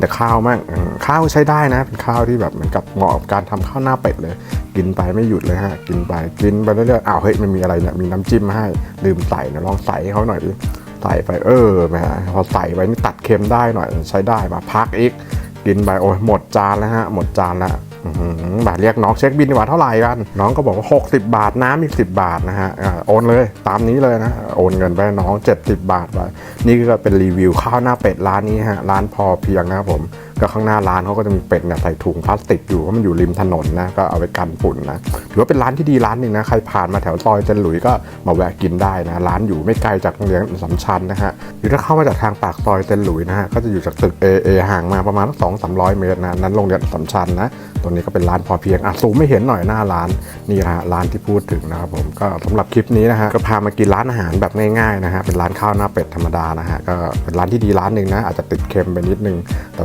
แต่ข้าวมากข้าวใช้ได้นะ เป็นข้าวที่แบบเหมือนกับเหมาะกับการทำข้าวหน้าเป็ดเลย กินไปไม่หยุดเลยฮะ กินไปกินไปเรื่อยๆอ้าวเฮ้ยมันมีอะไรเนี่ยมีน้ำจิ้มให้ลืมใส่นะลองใส่เขาหน่อยดิใส่ไปเออแหมพอใส่ไปนี่ตัดเค็มได้หน่อยใช้ได้มาพักอีก กินไปโอ้ยหมดจานแล้วฮะหมดจานแล้ว บาทเรียกน้องเช็คบินดีกว่าเท่าไหร่กัน น้องก็บอกว่า 60 บาทน้ำอีก 10 บาทนะฮะโอนเลยตามนี้เลยนะ โอนเงินไปน้อง 70 บาทไปนี่ก็เป็นรีวิวข้าวหน้าเป็ดร้านนี้ฮะร้านพอเพียงนะครับผม ก็ข้างหน้าร้านเขาก็จะมีเป็ดเนี่ยใส่ถุงพลาสติกอยู่เพราะมันอยู่ริมถนนนะก็เอาไปกันฝุ่นนะถือว่าเป็นร้านที่ดีร้านหนึ่งนะใครผ่านมาแถวซอยเจนหลุยก็มาแวะกินได้นะร้านอยู่ไม่ไกลจากโรงเรียนสัมชัญนะฮะหรือถ้าเข้ามาจากทางปากซอยเจนหลุยนะฮะก็จะอยู่จากตึก AA ห่างมาประมาณสองสามร้อยเมตรนะนั้นโรงเรียนสัมชัญนะตัวนี้ก็เป็นร้านพอเพียงอะซูมไม่เห็นหน่อยหน้าร้านนี่นะฮะร้านที่พูดถึงนะครับผมก็สำหรับคลิปนี้นะฮะก็พามากินร้านอาหารแบบง่ายๆนะฮะเป็นร้านข้าวหน้าเป็ดธรรมดานะฮะก็เป็นร้านที่ดีร้านหนึ่งนะอาจจะติดเค็มไปนิดนึงแต่ว่า